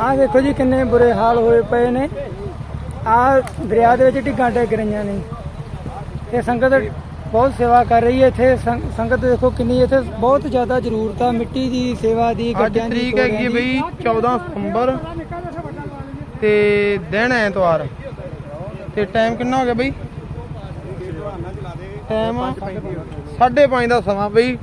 ਆ ਦੇਖੋ ਜੀ ਕਿੰਨੇ ਬੁਰੇ ਹਾਲ ਹੋਏ ਪਏ ਨੇ। ਆਹ ਦਰਿਆ ਦੇ ਵਿੱਚ ਢਿੱਗਾਂ ਡਿੱਗ ਰਹੀਆਂ ਨੇ। ਤੇ ਸੰਗਤ ਬਹੁਤ ਸੇਵਾ ਕਰ ਰਹੀ ਹੈ ਇੱਥੇ। ਸੰਗਤ ਦੇਖੋ ਕਿੰਨੀ ਇੱਥੇ ਬਹੁਤ ਜ਼ਿਆਦਾ ਜ਼ਰੂਰਤ ਆ। ਮਿੱਟੀ ਦੀ ਸੇਵਾ ਦੀ ਅੱਜ ਗੱਡਿਆਂ ਦੀ ਤਰੀਕ ਹੈਗੀ ਹੈ ਬਈ 14 ਸਤੰਬਰ ਤੇ ਦਿਨ ਐਤਵਾਰ। ਤੇ ਟਾਈਮ ਕਿੰਨਾ ਹੋ ਗਿਆ ਬਈ? ਟਾਈਮ 5:30 ਦਾ ਸਮਾਂ ਬਈ।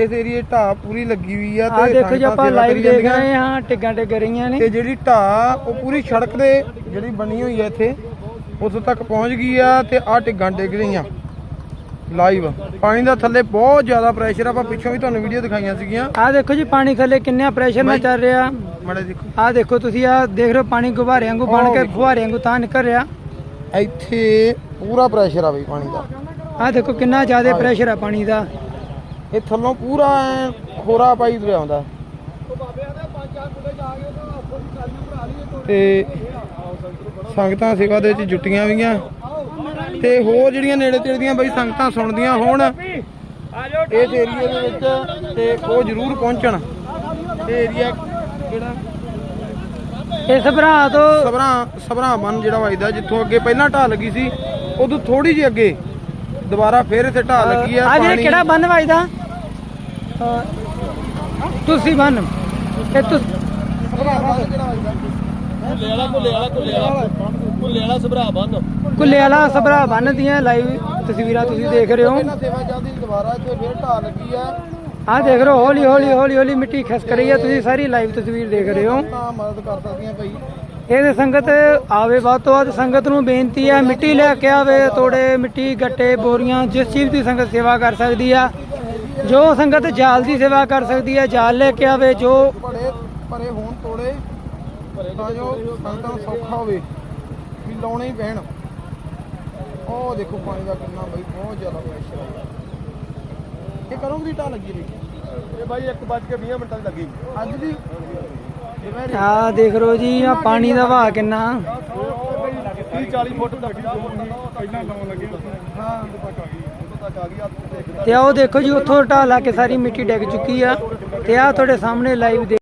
ਇਸ ਏਰੀਏ ਢਾਹ ਪੂਰੀ ਲੱਗੀ ਹੋਈ ਆ ਆ ਦੇਖੋ ਜੀ ਸੰਗਤਾਂ ਆਪਾਂ ਸੇਵਾ ਲਾਈਵ ਕਰੀ ਦੇਖ ਜਾਂਦੀਆਂ। ਰਹੇ ਹਾਂ ਢਿੱਗਾਂ ਡਿੱਗ ਰਹੀਆਂ ਨੇ। ਤੇ ਜਿਹੜੀ ਢਾਹ ਉਹ ਪੂਰੀ ਸੜਕ ਦੇ ਜਿਹੜੀ ਬਣੀ ਹੋਈ ਹੈ ਇੱਥੇ ਉੱਥੋਂ ਤੱਕ ਪਹੁੰਚ ਗਈ ਆ ਤੇ ਆਹ ਟਿੱਗਾਂ ਡਿੱਗ ਰਹੀਆਂ। ਲਾਈਵ ਪਾਣੀ ਦਾ ਥੱਲੇ ਬਹੁਤ ਜ਼ਿਆਦਾ ਪ੍ਰੈਸ਼ਰ ਆਪਾਂ ਪਿੱਛੋਂ ਵੀ ਤੁਹਾਨੂੰ ਵੀਡੀਓ ਦਿਖਾਈਆਂ ਸੀਗੀਆਂ। ਆਹ ਦੇਖੋ ਜੀ ਪਾਣੀ ਥੱਲੇ ਕਿੰਨਾ ਪ੍ਰੈਸ਼ਰ ਨਾਲ। ਚੱਲ ਰਿਹਾ। ਮਾੜਾ ਦੇਖੋ। ਆਹ ਦੇਖੋ ਤੁਸੀਂ ਆਹ ਦੇਖ ਰਹੇ ਹੋ ਪਾਣੀ ਗੁਬਾਰੇ ਵਾਂਗੂ ਬਣ ਕੇ। ਫੁਹਾਰੇ ਵਾਂਗੂ ਤਾਂ ਨਿਕਲ ਰਿਹਾ। ਇੱਥੇ ਪੂਰਾ ਪ੍ਰੈਸ਼ਰ ਆ ਬਈ ਪਾਣੀ ਦਾ। ਆਹ ਦੇਖੋ ਕਿੰਨਾ ਜ਼ਿਆਦਾ ਪ੍ਰੈਸ਼ਰ ਆ ਪਾਣੀ ਦਾ। ਇਹ ਥੱਲੋਂ ਪੂਰਾ ਖੋਰਾ ਪਾਈ ਤੁਰਿਆ ਆਉਂਦਾ ਤੇ ਸੰਗਤਾਂ ਸੇਵਾ ਦੇ ਵਿੱਚ ਜੁਟੀਆਂ ਵੀਆਂ ਤੇ ਹੋਰ ਜਿਹੜੀਆਂ ਨੇੜੇ ਤੇੜੇ ਦੀਆਂ ਬਈ ਸੰਗਤਾਂ ਸੁਣਦੀਆਂ ਹੋਣ ਇਸ ਏਰੀਏ ਦੇ ਵਿੱਚ ਤੇ ਉਹ ਜ਼ਰੂਰ ਪਹੁੰਚਣ। ਇਹ ਏਰੀਆ ਕਿਹੜਾ? ਇਸ ਭਰਾ ਤੋਂ ਸਭਰਾ ਸਭਰਾ ਮਨ ਜਿਹੜਾ ਵੱਜਦਾ ਜਿੱਥੋਂ ਅੱਗੇ ਪਹਿਲਾਂ ਢਾਹ ਲੱਗੀ ਸੀ ਉਦੋਂ ਥੋੜੀ ਜਿਹੀ ਅੱਗੇ ਦੁਬਾਰਾ ਫੇਰ ਇੱਥੇ ਢਾਹ ਲੱਗੀ ਆ ਪਾਣੀ- ਕਿਹੜਾ ਬੰਨ ਵੱਜਦਾ ਤੁਸੀਂ ਬੰਨ। ਇਹ ਤੁਸ ਕੁੱਲੇ ਵਾਲਾ ਸਭਰਾ ਬੰਨ ਦੀਆਂ ਲਾਈਵ ਤਸਵੀਰਾਂ ਤੁਸੀਂ ਦੇਖ ਰਹੇ ਹੋ। ਇਹਨਾਂ ਸੇਵਾ ਚੱਲਦੀ ਦੁਬਾਰਾ ਇੱਥੇ ਫੇਰ ਢਾਹ ਲੱਗੀ ਆ। ਦੇਖ ਰਹੇ ਹੋ ਹੌਲੀ ਹੌਲੀ ਹੌਲੀ ਹੌਲੀ ਮਿੱਟੀ ਖਿਸਕ ਰਹੀ ਹੈ ਤੁਸੀਂ ਸਾਰੀ ਲਾਈਵ ਤਸਵੀਰ ਦੇਖ ਰਹੇ ਹੋ। ਤਾਂ ਮਦਦ ਕਰ ਸਕਦੀਆਂ ਭਾਈ ਇਹਦੇ ਸੰਗਤ ਆਵੇ ਵੱਧ ਤੋਂ ਵੱਧ ਸੰਗਤ ਨੂੰ ਬੇਨਤੀ ਹੈ ਮਿੱਟੀ ਲੈ ਕੇ ਆਵੇ ਤੋੜੇ ਮਿੱਟੀ ਗੱਟੇ ਬੋਰੀਆਂ ਜਿਸ ਚੀਜ਼ ਦੀ ਸੰਗਤ ਸੇਵਾ ਕਰ ਸਕਦੀ ਆ। ਜੋ ਸੰਗਤ ਜਾਲ ਦੀ ਸੇਵਾ ਕਰ ਸਕਦੀ ਹੈ ਜਾਲ ਲੈ ਕੇ ਆਵੇ ਜੋ ਬੜੇ ਭਰੇ ਹੋਣ ਤੋੜੇ ਤਾਂ ਜੋ ਸੰਗਤਾਂ ਸੌਖਾ ਹੋਵੇ। ਵੀ ਲਾਉਣੇ ਹੀ ਪੈਣ। ਉਹ ਦੇਖੋ ਪਾਣੀ ਦਾ ਕਿੰਨਾ ਬਈ ਬਹੁਤ ਜ਼ਿਆਦਾ ਪ੍ਰੈਸ਼ਰ ਆ। ਇਹ ਕਰੋਂ ਦੀ ਢਾਹ ਲੱਗੀ ਰਹੀ? ਇਹ ਬਾਈ 1:20 ਮਿੰਟਾਂ ਦੀ ਲੱਗੀ। ਅੱਜ ਦੀ? ਆ ਦੇਖ ਰਹੇ ਹੋ ਜੀ ਆ ਪਾਣੀ ਦਾ ਵਹਾਅ ਕਿੰਨਾ। 30 40 ਫੁੱਟ ਤੱਕ ਪਹਿਲਾਂ ਲਾਉਣ ਲੱਗੇ। ਹਾਂ। ਤੇ ਆਓ ਦੇਖੋ ਜੀ ਉੱਥੋਂ ਢਾਹ ਲਾ ਕੇ ਸਾਰੀ ਮਿੱਟੀ ਡਿੱਗ ਚੁੱਕੀ ਆ। ਤੇ ਆ ਤੁਹਾਡੇ ਸਾਹਮਣੇ ਲਾਈਵ